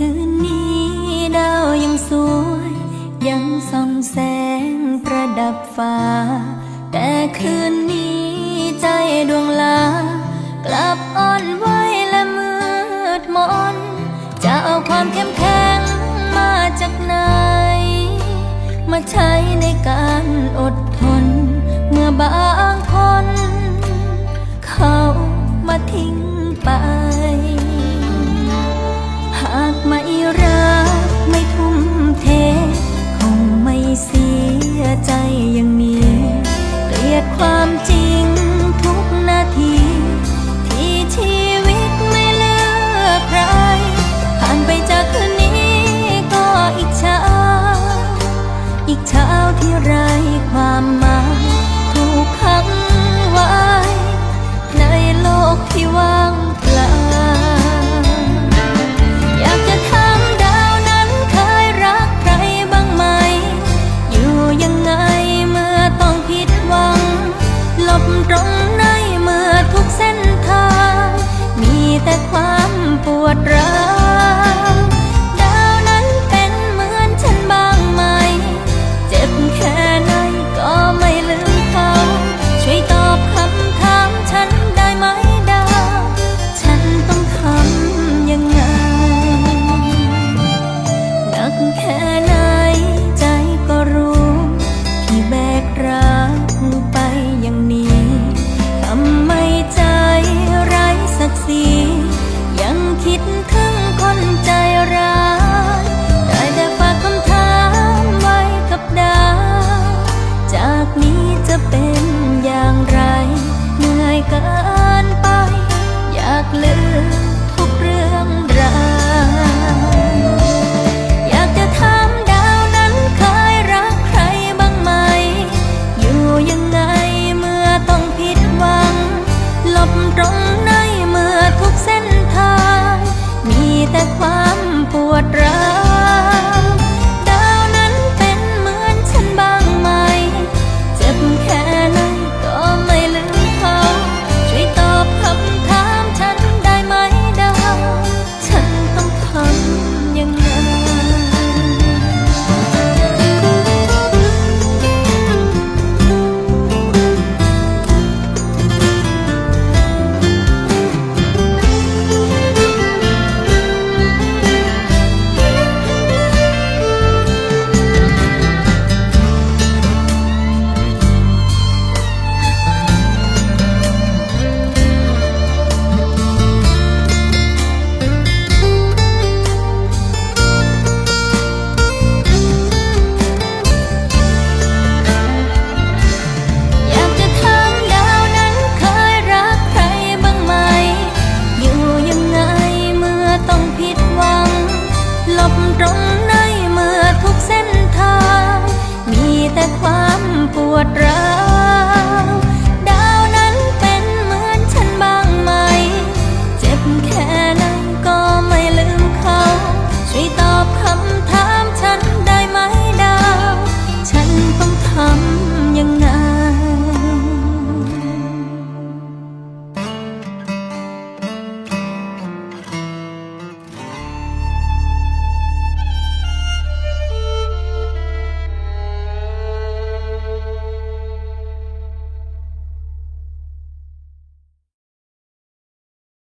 คืนนี้ดาวยังสวย ยังส่องแสงประดับฟ้า แต่คืนนี้ เป็นอย่างไรเหนื่อยเกินไป อยากลืม